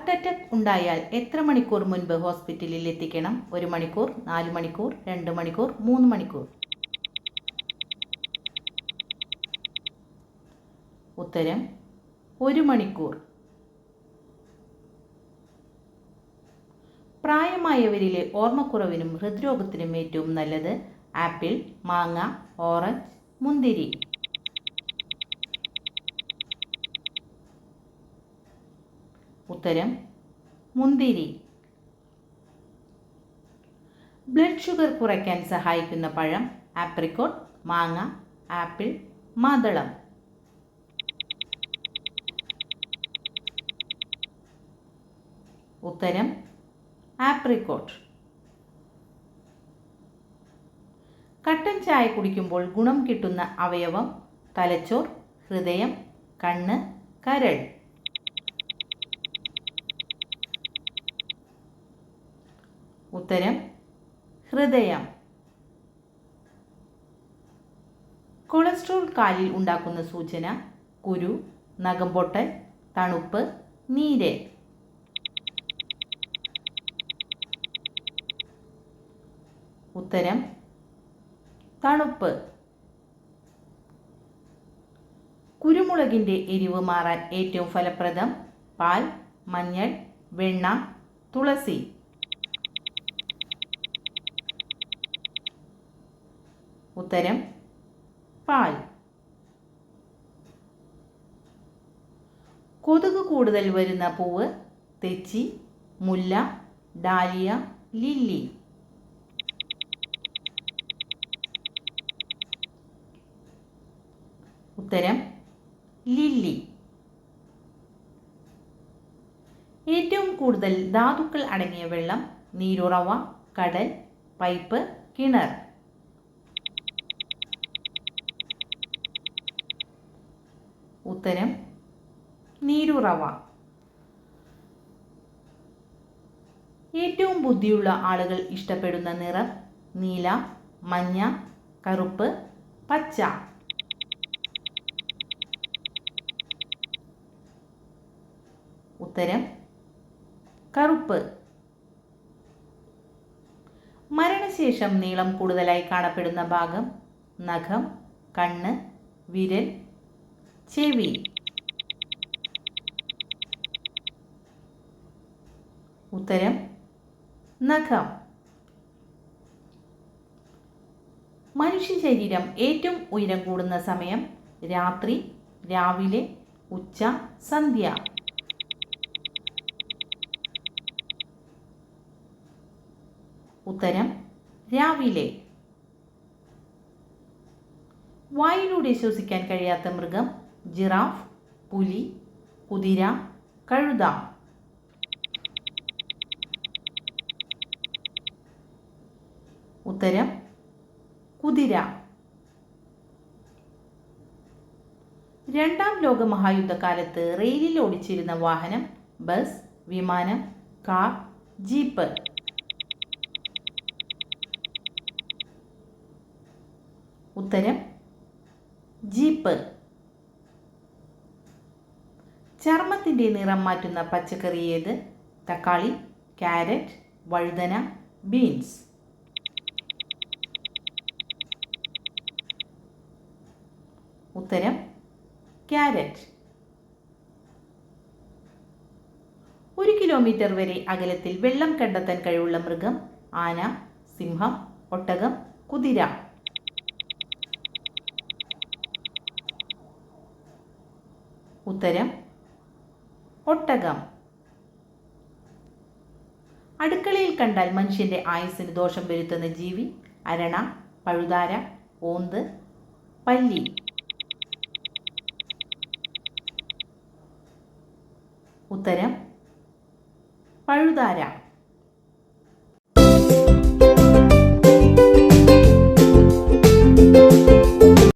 Heart attack ഉണ്ടായാൽ എത്ര മണിക്കൂർ മുൻപ് ഹോസ്പിറ്റലിൽ എത്തിക്കണം? ഒരു മണിക്കൂർ നാല് മണിക്കൂർ രണ്ട് മണിക്കൂർ മൂന്ന് മണിക്കൂർ? ഉത്തരം ഒരു മണിക്കൂർ. പ്രായമായവരിലെ ഓർമ്മക്കുറവിനും ഹൃദ്രോഗത്തിനും ഏറ്റവും നല്ലത് ആപ്പിൾ മാങ്ങ ഓറഞ്ച് മുന്തിരി. ഉത്തരം മുന്തിരി. ബ്ലഡ് ഷുഗർ കുറയ്ക്കാൻ സഹായിക്കുന്ന പഴം ആപ്രിക്കോട്ട് മാങ്ങ ആപ്പിൾ മാതളം. ഉത്തരം ആപ്രിക്കോട്ട്. കട്ടൻ ചായ കുടിക്കുമ്പോൾ ഗുണം കിട്ടുന്ന അവയവം തലച്ചോർ ഹൃദയം കണ്ണ് കരൾ. ഉത്തരം ഹൃദയം. കൊളസ്ട്രോൾ കാലിൽ ഉണ്ടാക്കുന്ന സൂചന കുരു നഖംപൊട്ടൽ തണുപ്പ് നീര്. ഉത്തരം തണുപ്പ്. കുരുമുളകിന്റെ എരിവ് മാറാൻ ഏറ്റവും ഫലപ്രദം പാൽ മഞ്ഞൾ വെണ്ണ തുളസി. ഉത്തരം പാൽ. കൊതുക് കൂടുതൽ വരുന്ന പൂവ് തെച്ചി മുല്ല ഡാലിയ ലില്ലി. ഉത്തരം ലില്ലി. ഏറ്റവും കൂടുതൽ ധാതുക്കൾ അടങ്ങിയ വെള്ളം നീരുറവ കടൽ പൈപ്പ് കിണർ. ഉത്തരം നീരുറവ ഏറ്റവും ബുദ്ധിയുള്ള ആളുകൾ ഇഷ്ടപ്പെടുന്ന നിറം നീല മഞ്ഞ കറുപ്പ് പച്ച. ഉത്തരം കറുപ്പ്. മരണശേഷം നീളം കൂടുതലായി കാണപ്പെടുന്ന ഭാഗം നഖം കണ്ണ് വിരൽ ചെവി. ഉത്തരം നഖം. മനുഷ്യ ശരീരം ഏറ്റവും ഉയരം കൂടുന്ന സമയം രാത്രി രാവിലെ ഉച്ച സന്ധ്യ. ഉത്തരം രാവിലെ. വായിലൂടെ ശ്വസിക്കാൻ കഴിയാത്ത മൃഗം ജിറാഫ് പുലി കുതിര കഴുത. ഉത്തരം കുതിര. രണ്ടാം ലോക മഹായുദ്ധകാലത്ത് റെയിലിൽ ഓടിച്ചിരുന്ന വാഹനം ബസ് വിമാനം കാർ ജീപ്പ്. ഉത്തരം ജീപ്പ്. ചർമ്മത്തിന്റെ നിറം മാറ്റുന്ന പച്ചക്കറി ഏത്? തക്കാളി ക്യാരറ്റ് വഴുതന ബീൻസ്. ഉത്തരം ക്യാരറ്റ്. ഒരു കിലോമീറ്റർ വരെ അകലത്തിൽ വെള്ളം കണ്ടെത്താൻ കഴിവുള്ള മൃഗം ആന സിംഹം ഒട്ടകം കുതിര. ഉത്തരം ഒട്ടകം. അടുക്കളയിൽ കണ്ടാൽ മനുഷ്യന്റെ ആയുസ്സിന് ദോഷം വരുത്തുന്ന ജീവി അരണ പഴുതാര ഓന്ത് പല്ലി. ഉത്തരം പഴുതാര.